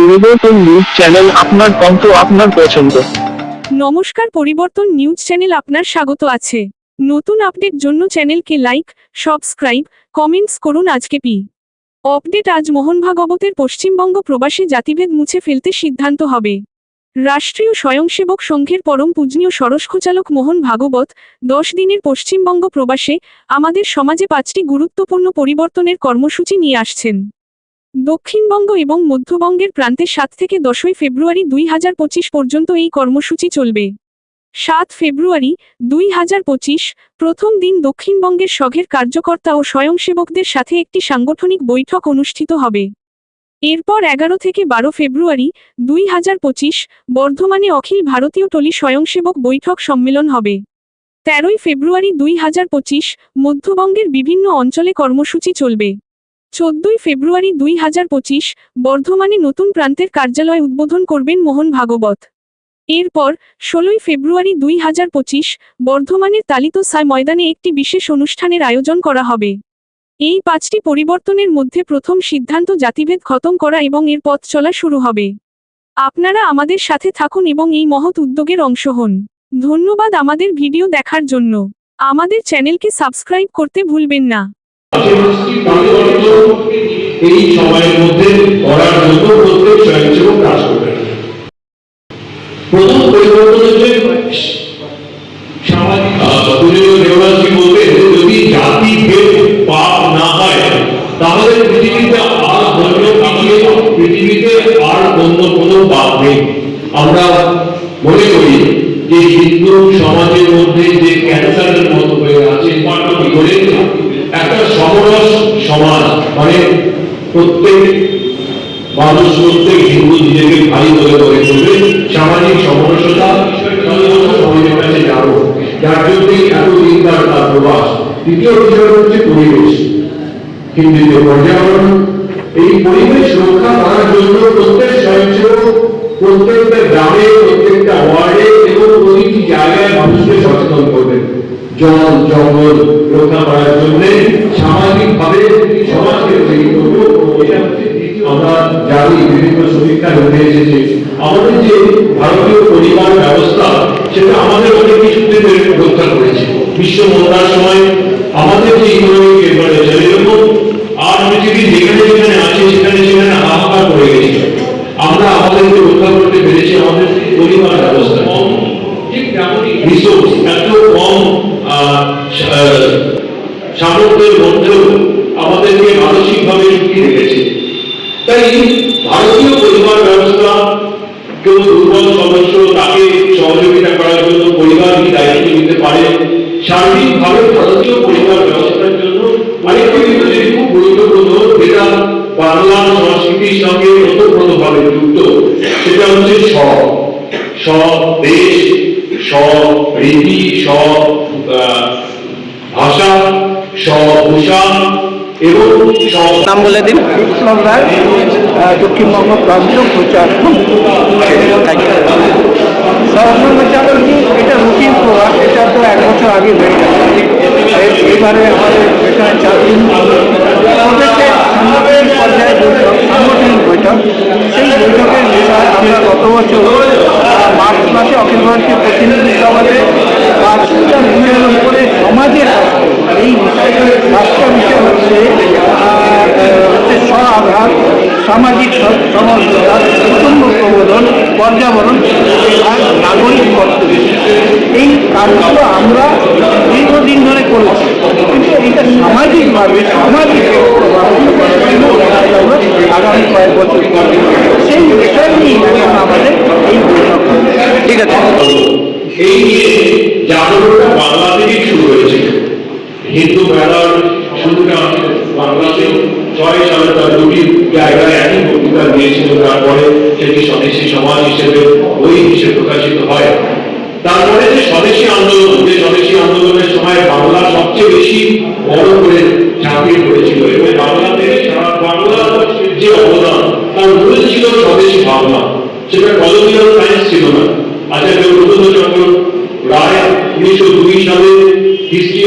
পরিবর্তন news channel আপনার কণ্ঠ আপনার পছন্দ। নমস্কার, পরিবর্তন নিউজ চ্যানেল আপনার স্বাগত আছে। নতুন আপডেট জন্য চ্যানেলকে লাইক সাবস্ক্রাইব কমেন্টস করুন আজকে পি। আপডেট আজ মোহন ভাগবতের পশ্চিমবঙ্গ প্রবাসী জাতিভেদ মুছে ফেলতে সিদ্ধান্ত হবে। রাষ্ট্রীয় স্বয়ংসেবক সংঘের পরম পূজনীয় সরসখোচালক মোহন ভাগবত দশ দিনের পশ্চিমবঙ্গ প্রবাসে আমাদের সমাজে পাঁচটি গুরুত্বপূর্ণ পরিবর্তনের কর্মসূচি নিয়ে আসছেন। দক্ষিণবঙ্গ এবং মধ্যবঙ্গের প্রান্তে সাত থেকে দশই ফেব্রুয়ারি দুই হাজার পঁচিশ পর্যন্ত এই কর্মসূচি চলবে। সাত ফেব্রুয়ারি দুই হাজার পঁচিশ, প্রথম দিন দক্ষিণবঙ্গের সঘের কার্যকর্তা ও স্বয়ংসেবকদের সাথে একটি সাংগঠনিক বৈঠক অনুষ্ঠিত হবে। এরপর এগারো থেকে বারো ফেব্রুয়ারি দুই হাজার পঁচিশ, বর্ধমানে অখিল ভারতীয় টলি স্বয়ংসেবক বৈঠক সম্মেলন হবে। তেরোই ফেব্রুয়ারি দুই হাজার পঁচিশ, মধ্যবঙ্গের বিভিন্ন অঞ্চলে কর্মসূচি চলবে। চোদ্দই ফেব্রুয়ারি দুই হাজার পঁচিশ বর্ধমানে নতুন প্রান্তের কার্যালয় উদ্বোধন করবেন মোহন ভাগবত। এরপর ষোলোই ফেব্রুয়ারি দুই হাজার পঁচিশ বর্ধমানের তালিত সাই ময়দানে একটি বিশেষ অনুষ্ঠানের আয়োজন করা হবে। এই পাঁচটি পরিবর্তনের মধ্যে প্রথম সিদ্ধান্ত জাতিভেদ খতম করা এবং এর পথ চলা শুরু হবে। আপনারা আমাদের সাথে থাকুন এবং এই মহৎ উদ্যোগের অংশ হন। ধন্যবাদ আমাদের ভিডিও দেখার জন্য। আমাদের চ্যানেলকে সাবস্ক্রাইব করতে ভুলবেন না। এই সময়ের মধ্যে করার জন্য প্রত্যেক স্বয়ংসেবক কাজ করবেন প্রথম পরিবর্তন হচ্ছে যদি জাতি ভেদ পাপ না হয়, তাহলে পৃথিবীতে আর ধর্ম কাটিয়ে পৃথিবীতে আর অন্য কোনো আমরা মনে করি যে হিন্দু সমাজের মধ্যে যে ক্যান্সারের মতো হয়ে আছে পাঠ্য করে একটা সমরস সমাজ মানে প্রত্যেক মানুষ, প্রত্যেক হিন্দু নিজেকে ভাই বলে গড়ে তুলবে সামাজিক সমরসতা সমাজের কাছে যার জন্য এতদিন তার তার প্রবাস। দ্বিতীয় বিষয় হচ্ছে পরিবেশ। হিন্দিতে পর্যাবরণ। এই পরিবেশ রক্ষা করার জন্য প্রত্যেক স্বয়ংসেবক, প্রত্যেকটা গ্রামে, প্রত্যেকটা ওয়ার্ডে এবং প্রতিটি জায়গায় মানুষকে সচেতন করবেন। জল, জঙ্গল রক্ষা করার জন্য সামাজিক আমরা জানি, বিভিন্ন সমীক্ষা হয়ে এসেছে। আমাদের যে ভারতীয় পরিবার ব্যবস্থা, সেটা আমাদের অনেক করেছে। বিশ্ব মন্দার সময় আমাদের যে সার্বিকভাবে ভারতীয় পরিবার ব্যবস্থার জন্য আরেকটি কিন্তু যেটি খুব গুরুত্বপূর্ণ যেটা বাংলা সংস্কৃতির সঙ্গে ওতপ্রোতভাবে যুক্ত। সেটা হচ্ছে স স দেশ স রীতি স ভাষা স ভূষা এবং স নাম বলে দিন। বিপ্লব রায় দক্ষিণবঙ্গ প্রান্ত প্রচার। সহস্র কি? এটা রুটিন প্রোগ্রাম তো এক বছর আগে হয়ে গেছে। এইবারে আমাদের এখানে চার দিন পর্যায়ে বৈঠক, সাংগঠনিক বৈঠক। সেই বৈঠকের বিষয়ে আমরা গত বছর মার্চ মাসে অখিল ভারতীয় প্রতিনিধি সভাতে সমাজের এই পাঁচটা বিষয় হচ্ছে আহ, হচ্ছে স্ব আঘাত সামাজিক স- সমঝোতা কুটুম্ব প্রবোধন পর্যাবরণ আর নাগরিক কর্তব্য এই কাজগুলো আমরা দীর্ঘদিন ধরে করেছি। কিন্তু এটা সামাজিকভাবে সামাজিক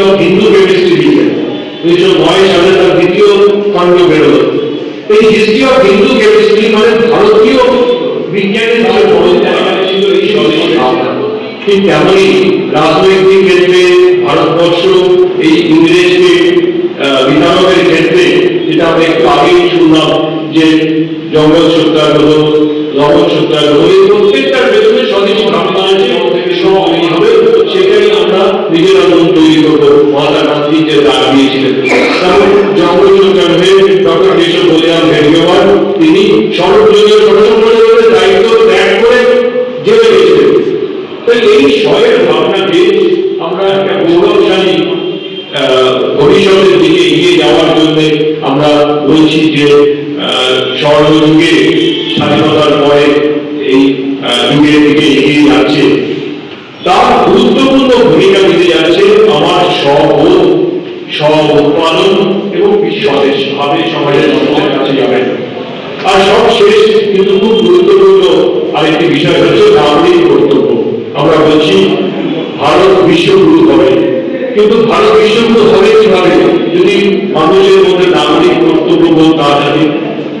হিস্ট্রি হিন্দু পেমেন্টস ডিভিশন উনিশশো নয় সালে তার দ্বিতীয় খণ্ড বেরোল। এই হিস্ট্রি অফ হিন্দু কেমিস্ট্রি মানে ভারতীয় বিজ্ঞানের যে ঠিক তেমনই রাজনৈতিক ক্ষেত্রে, ভারতবর্ষ, এই ইংরেজকে বিধানকের ক্ষেত্রে যেটা আমরা একটু আগেই শুনলাম যে জঙ্গল সত্যাগ্রহ, লবণ সত্যাগ্রহ, এই প্রত্যেকটার ভেতরে স্বদেশী ভাবনা আছে। নিজেরা মন তৈরি করব মহাত্মা গান্ধী ডাক দিয়েছিলেন, তাহলে জঙ্গল সত্যাগ্রহে ডক্টর কেশব বলিরাম ভেঙ্গেওয়ার তিনি সর্বজনীয় সরসম্প্রদায়ের দায়িত্ব ত্যাগ করে জেলে গেছিলেন। তো এই স্বয়ের ভাবনাকে আমরা একটা গৌরবশালী ভবিষ্যতের দিকে এগিয়ে যাওয়ার জন্য আমরা বলছি যে স্বর্ণযুগে স্বাধীনতার পরে এই যুগের দিকে এগিয়ে যাচ্ছে। তার গুরুত্বপূর্ণ ভূমিকা দিতে যাচ্ছে আমার স্ববোধ স্ব উৎপাদন এবং স্বদেশ ভাবে সমাজের মানুষের কাছে যাবেন। আর সব শেষ কিন্তু খুব গুরুত্বপূর্ণ আরেকটি বিষয় হচ্ছে নাগরিক কর্তব্য আমরা বলছি, ভারত বিশ্বগুরু হবে। কিন্তু ভারত বিশ্বগুরু হবে কীভাবে? যদি মানুষের মধ্যে নাগরিক কর্তব্য বোধ না থাকে,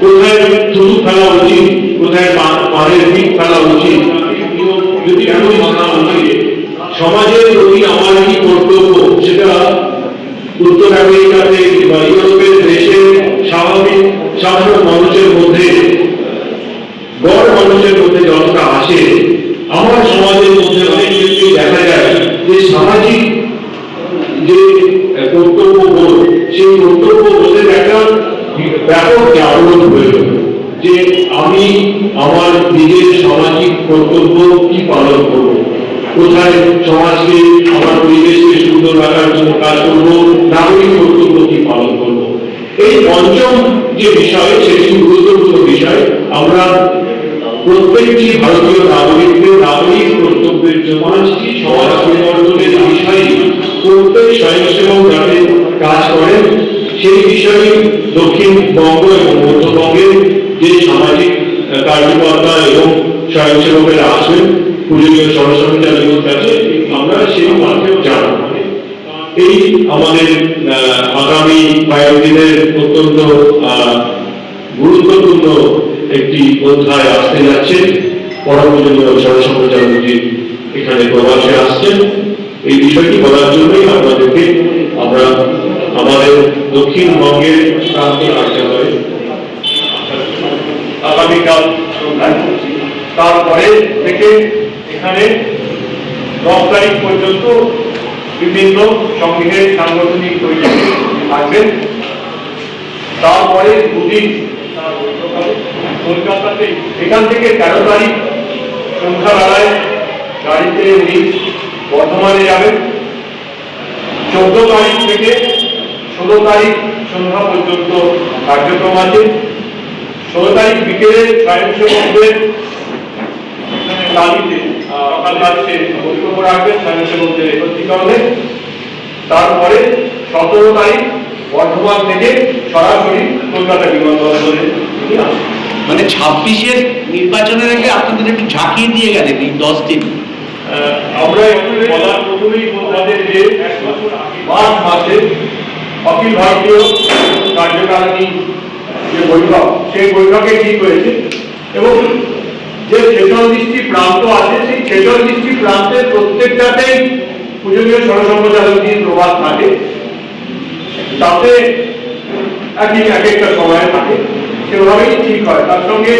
কোথায় থুতু ফেলা উচিত, কোথায় পা- পায়ের দিক ফেলা উচিত যদি এমন মানা উচিত সমাজের প্রতি আমার কি কর্তব্য? সেটা উত্তর আমেরিকাতে বা ইউরোপের দেশে স্বাভাবিক, সাধারণ মানুষের মধ্যে গড় মানুষের মধ্যে যতটা আসে, আমার সমাজের মধ্যে অনেক ক্ষেত্রেই দেখা যায় যে সামাজিক যে কর্তব্য বোধ, সেই কর্তব্য বোধের একটা ব্যাপক জাগরণ প্রয়োজন যে আমি আমার নিজের সামাজিক কর্তব্য কোথায় সমাজকে, আমার পরিবেশকে সুন্দর রাখার জন্য কাজ করব, নাগরিক এই পঞ্চম যে বিষয়, সেটি গুরুত্বপূর্ণ বিষয়, আমরা প্রত্যেকটি ভারতীয় নাগরিকদের, নাগরিক কর্তব্যের পাঁচটি সমাজ পরিবর্তনের বিষয়ে, প্রত্যেক স্বয়ংসেবক যাতে কাজ করেন, সেই বিষয়ে দক্ষিণবঙ্গ এবং মধ্যবঙ্গের যে সামাজিক কার্যকর্তা এবং স্বয়ংসেবকেরা আসবেন পূজনীয় সরস্বতী চাঁদের কাছে আমরা সেই মাধ্যমে জানাব এই আমাদের আগামী কয়েকদিনের অত্যন্ত আহ, গুরুত্বপূর্ণ একটি অধ্যায় আসতে যাচ্ছে। পরমপূজনীয় সরস্বতী এখানে প্রবাসে আসছেন। এই বিষয়টি বলার জন্যই আপনাদেরকে আমরা আমাদের দক্ষিণবঙ্গের প্রান্ত কার্যালয়ে আগামীকাল তারপরে থেকে এখানে দশ তারিখ পর্যন্ত বিভিন্ন সংঘের সাংগঠনিক বৈঠকে থাকবেন। তারপরে দুদিন কলকাতাতে, এখান থেকে তেরো তারিখ সন্ধ্যাবেলায় গাড়িতে উনি বর্ধমানে যাবেন। চোদ্দ তারিখ থেকে ষোলো তারিখ সন্ধ্যা পর্যন্ত কার্যক্রম আছে। ষোলো তারিখ বিকেলে স্বয়ংসেবকদের এখানে সকাল রাত্রে বক্তব্য রাখবেন স্বয়ংসেবকদের একত্রীকরণে। তারপরে সতেরো তারিখ বর্ধমান থেকে সরাসরি কলকাতা বিমানবন্দরে তিনি আসবেন। মানে ছাব্বিশের নির্বাচনের আগে আপনাদের একটু ঝাঁকিয়ে দিয়ে গেলেন এই দশ দিন। আমরা একটু বলার প্রথমেই বলতে যে মার্চ মাসে অখিল ভারতীয় কার্যকারিণী যে বৈঠক সেই বৈঠকে ঠিক হয়েছে। এবং যে ছেচল্লিশটি প্রান্ত আছে, সেই ছেচল্লিশটি প্রান্তের প্রত্যেকটাতেই পূজনীয় সরসম্প্রচারকটির প্রভাব থাকে। তাতে একই এক একটা সময় থাকে। সেভাবেই ঠিক হয়। তার সঙ্গে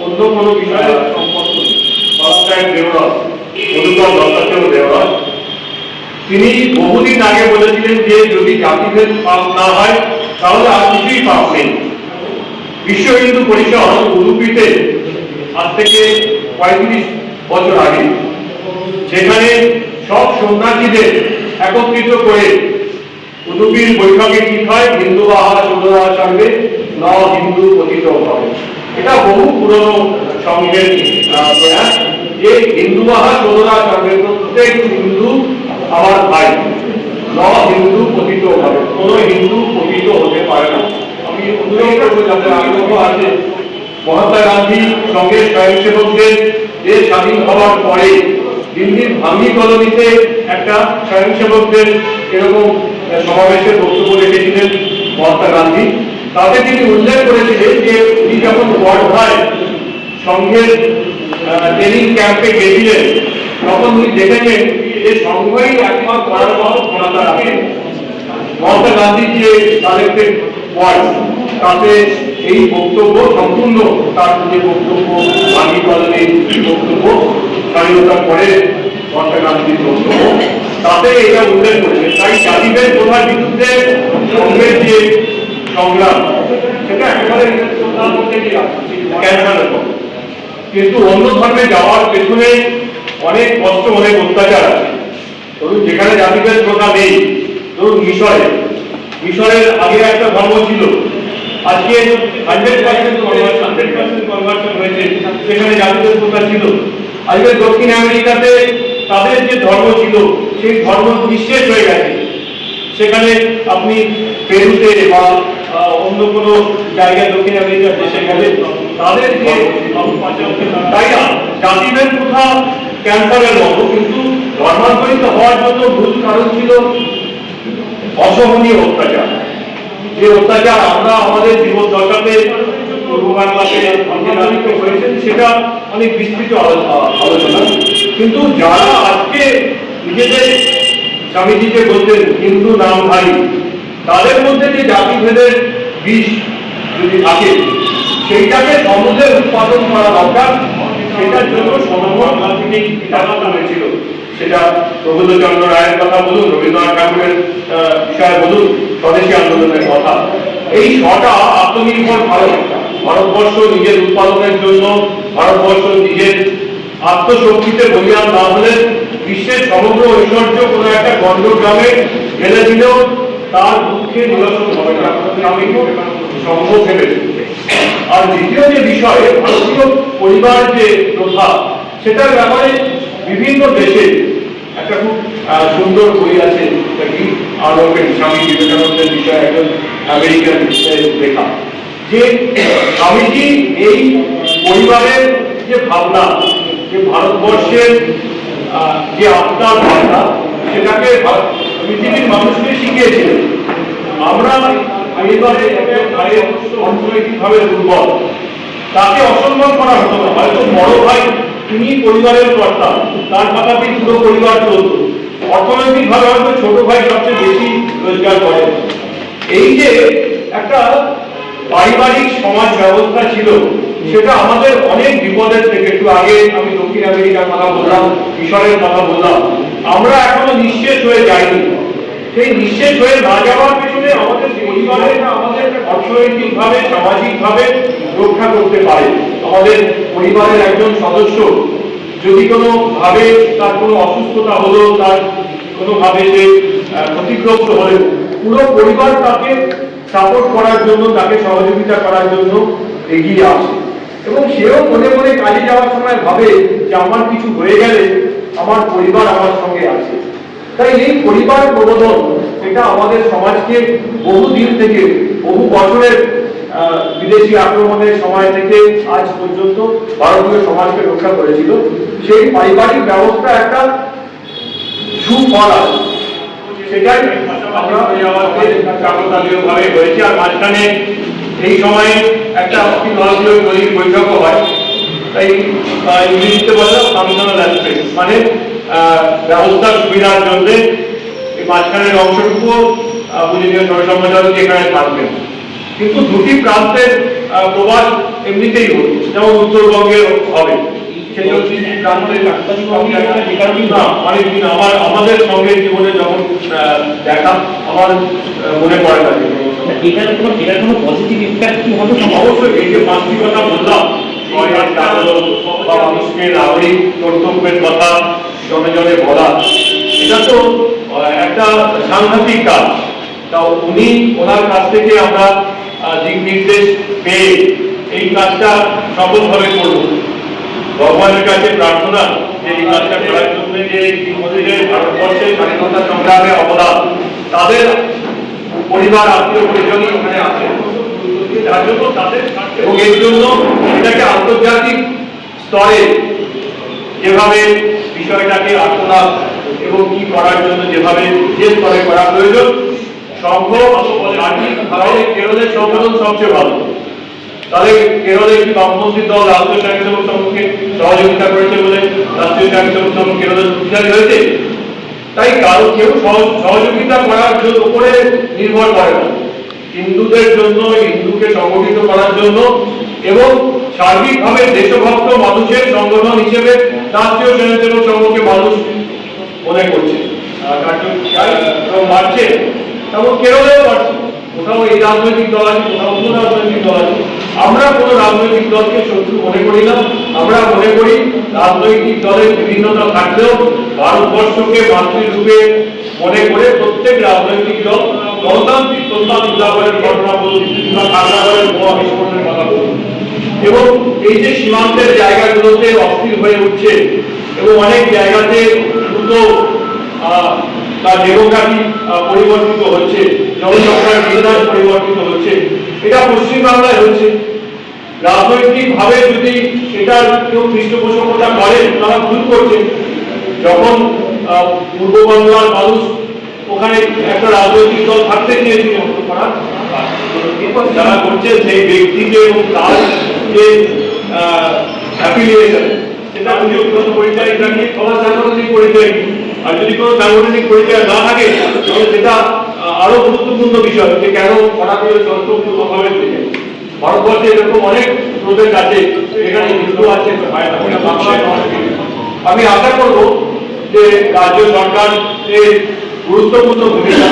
অন্য কোনো বিষয়ে সম্পর্ক নেই। সরকার দেবরস মধুকর তিনি বহুদিন আগে বলেছিলেন যে যদি জাতিভেদ পাপ না হয়, তাহলে আর কিছুই পাপ নেই। বিশ্ব হিন্দু পরিষদ উদুপিতে আজ থেকে পঁয়ত্রিশ বছর আগে সেখানে সব সন্ন্যাসীদের একত্রিত করে উদুপির বৈঠকে ঠিক হয় হিন্দু বাহা সুন্দরা সঙ্গে ন হিন্দু পতিত হবে। এটা বহু পুরনো আহ, প্রয়াস। যে হিন্দু বাহা সুন্দরা সঙ্গে প্রত্যেক হিন্দু আমার ভাই ন হিন্দু পতিত হবে। কোনো হিন্দু পতিত হতে পারে না। আমি অনুরোধ করব যাতে আগ্রহ আছে। মহাত্মা গান্ধী সঙ্গে স্বয়ংসেবকদের দেশ স্বাধীন হওয়ার পরে দিল্লির ভাঙ্গি কলোনিতে একটা স্বয়ংসেবকদের এরকম আহ, সমাবেশের বক্তব্য রেখেছিলেন মহাত্মা গান্ধী। তাতে তিনি উল্লেখ করেছিলেন যে উনি যখন ওয়ার্ধায় সংঘের ট্রেনিং ক্যাম্পে গেছিলেন তখন উনি দেখেছেন যে সংঘই একমাত্র মমতা গান্ধীর যে কালেক্টেড ভয়েস তাতে এই বক্তব্য সম্পূর্ণ তার যে বক্তব্য গান্ধী কলোনির বক্তব্য স্বাধীনতার পরে মমতা গান্ধীর বক্তব্য। তাতে এটা উল্লেখ করেছে। তাই জাতিভেদ প্রথার বিরুদ্ধে কংগ্রেস যে সংগ্রাম। সেটা একেবারে ক্যান্সারের পর কিন্তু অন্য ধর্মে যাওয়ার পেছনে অনেক কষ্ট, অনেক অত্যাচার আছে। ধরুন যেখানে জাতিভেদ প্রথা নেই, ধরুন মিশরে মিশরের আগে একটা ধর্ম ছিল। আজকে hundred percent conversion hundred percent conversion হয়েছে। সেখানে জাতিভেদ প্রথা ছিল। আজকে দক্ষিণ আমেরিকাতে তাদের যে ধর্ম ছিল, সেই ধর্ম নিঃশেষ হয়ে গেছে। সেখানে আপনি পেরুতে বা অন্য কোনো জায়গায় দক্ষিণ আমেরিকার দেশে গেলে তাদের যে তাই না? জাতিভেদ প্রথা ক্যান্সারের মতো, কিন্তু ধর্মান্তরিত হওয়ার জন্য মূল কারণ ছিল অসহনীয় অত্যাচার। যে অত্যাচার আমরা আমাদের জীবন হয়েছেন সেটা অনেক বিস্তৃত আলোচনা। কিন্তু যারা আজকে নিজেদের স্বামীজি যে বলতেন, হিন্দু নাম ভাই তাদের মধ্যে যে জাতিভেদের বিষ যদি থাকে, সেইটাকে সমুদ্রে উৎপাদন করা দরকার। সেটার জন্য সমগ্র থেকে ব্যবস্থা হয়েছিল। সেটা প্রবোধচন্দ্র রায়ের কথা বলুন, রবীন্দ্রনাথ ঠাকুরের বিষয়ে বলুন, স্বদেশী আন্দোলনের কথা। এই ছটা আত্মনির্ভর ভারত। ভারতবর্ষ নিজের উৎপাদনের জন্য, ভারতবর্ষ নিজের আত্মশক্তিতে বলিয়ান না হলে বিশ্বের সমগ্র ঐশ্বর্য কোনো একটা গণ্ডগ্রামে ঢেলে দিলেও তার দুঃখে নিরসন হবে না। আমি সম্ভব ভেবেছি আর দ্বিতীয় যে বিষয়, ভারতীয় পরিবার যে প্রথা, সেটার ব্যাপারে বিভিন্ন দেশে একটা খুব সুন্দর বই আছে কি আলোকের স্বামী বিবেকানন্দের বিষয়ে একজন আমেরিকান লেখা। যে স্বামীজি এই পরিবারের যে ভাবনা, যে ভারতবর্ষের যে আপনার ভাবনা, সেটাকে পৃথিবীর মানুষকে শিখিয়েছিলেন। আমরা পরিবারে একজন ভাইয়ের অর্থনৈতিকভাবে দুর্বল। তাকে অসম্মান করা হতো না। হয়তো তিনি পরিবারের কর্তা, তার কথাতেই পুরো পরিবার চলত। অর্থনৈতিকভাবে হয়তো ছোট ভাই সবচেয়ে বেশি রোজগার করে। এই যে একটা পারিবারিক সমাজ ব্যবস্থা ছিল, সেটা আমাদের অনেক বিপদের থেকে একটু আগে আমি দক্ষিণ আমেরিকার কথা বললাম, মিশরের কথা বললাম। আমরা এখনও নিঃশেষ হয়ে যাইনি। সেই নিঃশেষ হয়ে না যাওয়ার পেছনে আমাদের পরিবারের আমাদের অর্থনৈতিক ভাবে সামাজিক ভাবে রক্ষা করতে পারে। আমাদের পরিবারের একজন সদস্য যদি কোনো ভাবে তার কোনো অসুস্থতা হলো, তার কোনো ভাবে যে ক্ষতিগ্রস্ত হলে, পুরো পরিবার তাকে সাপোর্ট করার জন্য, তাকে সহযোগিতা করার জন্য এগিয়ে আসে। এবং সেও মনে মনে কাজে যাওয়ার সময় ভাবে যে আমার কিছু হয়ে গেলে আমার পরিবার আমার সঙ্গে আছে। তাই এই পরিবার প্রবোধন এটা আমাদের সমাজকে বহু দিন থেকে, বহু বছরের বিদেশি আক্রমণের সময় থেকে আজ পর্যন্ত ভারতীয় সমাজকে রক্ষা করেছিল। সেই পারিবারিক ব্যবস্থা একটা সুফল সেটাই আমরা মাঝখানে এই সময়ে একটা অতি ভারতীয় হয়। তাই ইংরেজিতে বললাম মানে আহ, ব্যবস্থার সুবিধার জন্য এই মাঝখানের অংশটুকু বুঝে নিয়ে এখানে থাকবেন। কিন্তু দুটি প্রান্তের প্রবাস এমনিতেই হতো যেমন উত্তরবঙ্গের হবে। না আমার আমাদের সঙ্গে জীবনে যখন দেখা আমার মনে পড়ে থাকে এটার কোনো এটার কোনো পজিটিভ ইম্প্যাক্ট কি হবে? অবশ্যই এই যে পাঁচটি কথা বললাম ছয় আট বা মানুষকে নাগরিক কর্তব্যের কথা জনে জনে বলা এটা তো একটা সাংঘাতিক কাজ। তা উনি ওনার কাছ থেকে আমরা দিক নির্দেশ পেয়ে এই কাজটা সফলভাবে করব। ভগবানের কাছে প্রার্থনা যে এই কাজটা করার জন্য যে ভারতবর্ষের স্বাধীনতা সংগ্রামে অবদান তাদের পরিবার, আত্মীয় পরিজন ওখানে আছে। যার জন্য তাদের এবং এর জন্য এটাকে আন্তর্জাতিক স্তরে যেভাবে বিষয়টাকে আত্মনাথ এবং কি করার জন্য যেভাবে যে স্তরে করা প্রয়োজন, সংঘ জাতি কেরলের সংগঠন সবচেয়ে ভালো। তাহলে কেরলে কি বামপন্থী দল রাষ্ট্রীয় স্বয়ংসেবক সংঘকে সহযোগিতা করেছে বলে রাষ্ট্রীয় স্বয়ংসেবক সংঘ কেরলে শক্তিশালী হয়েছে। তাই কারও কেউ সহ- সহযোগিতা করার জন্য উপরে নির্ভর করে না। হিন্দুদের জন্য হিন্দুকে সংগঠিত করার জন্য এবং সার্বিকভাবে দেশভক্ত মানুষের সংগঠন হিসেবে রাষ্ট্রীয় স্বয়ংসেবক সংঘকে মানুষ মনে করছে। তেমন কেরলেও কোথাও এই রাজনৈতিক দল আছে, কোথাও রাজনৈতিক দল আছে। আমরা কোনো রাজনৈতিক দলকে শত্রু মনে করি না, আমরা মনে করি রাজনৈতিক দলের বিভিন্নতা থাকলেও ভারতবর্ষকে মাতৃরূপে মনে করে প্রত্যেক রাজনৈতিক দল গণতান্ত্রিক কল্যাণ উদ্যাপনের ঘটনা বলুন বোমা বিস্ফোরণের কথা বলুন। এবং এই যে সীমান্তের জায়গাগুলোতে অস্থির হয়ে উঠছে এবং অনেক জায়গাতে দ্রুত তার ডেমোগ্রাফি পরিবর্তিত হচ্ছে জনসংখ্যার বিধান পরিবর্তিত হচ্ছে। এটা পশ্চিমবাংলায় হচ্ছে। রাজনৈতিকভাবে যদি এটার কেউ পৃষ্ঠপোষকতা করেন, তারা ভুল করছে। যখন পূর্ব বাংলার মানুষ ওখানে একটা রাজনৈতিক দল থাকতে চেয়েছিল যারা করছেন সেই ব্যক্তিকে এবং তার যে অ্যাফিলিয়েশন সেটা ব্যক্তিগত পরিচয় এটা পরিচয় আর যদি কোনো সাংগঠনিক পরিচয় না থাকে, তাহলে সেটা আরও গুরুত্বপূর্ণ বিষয় যে কেন কড়াকড়ি তন্ত্রভাবে ভারতবর্ষে এরকম অনেক প্রদেশ আছে এখানে হিন্দু আছে আমি আশা করব যে রাজ্য সরকার গুরুত্বপূর্ণ ভূমিকা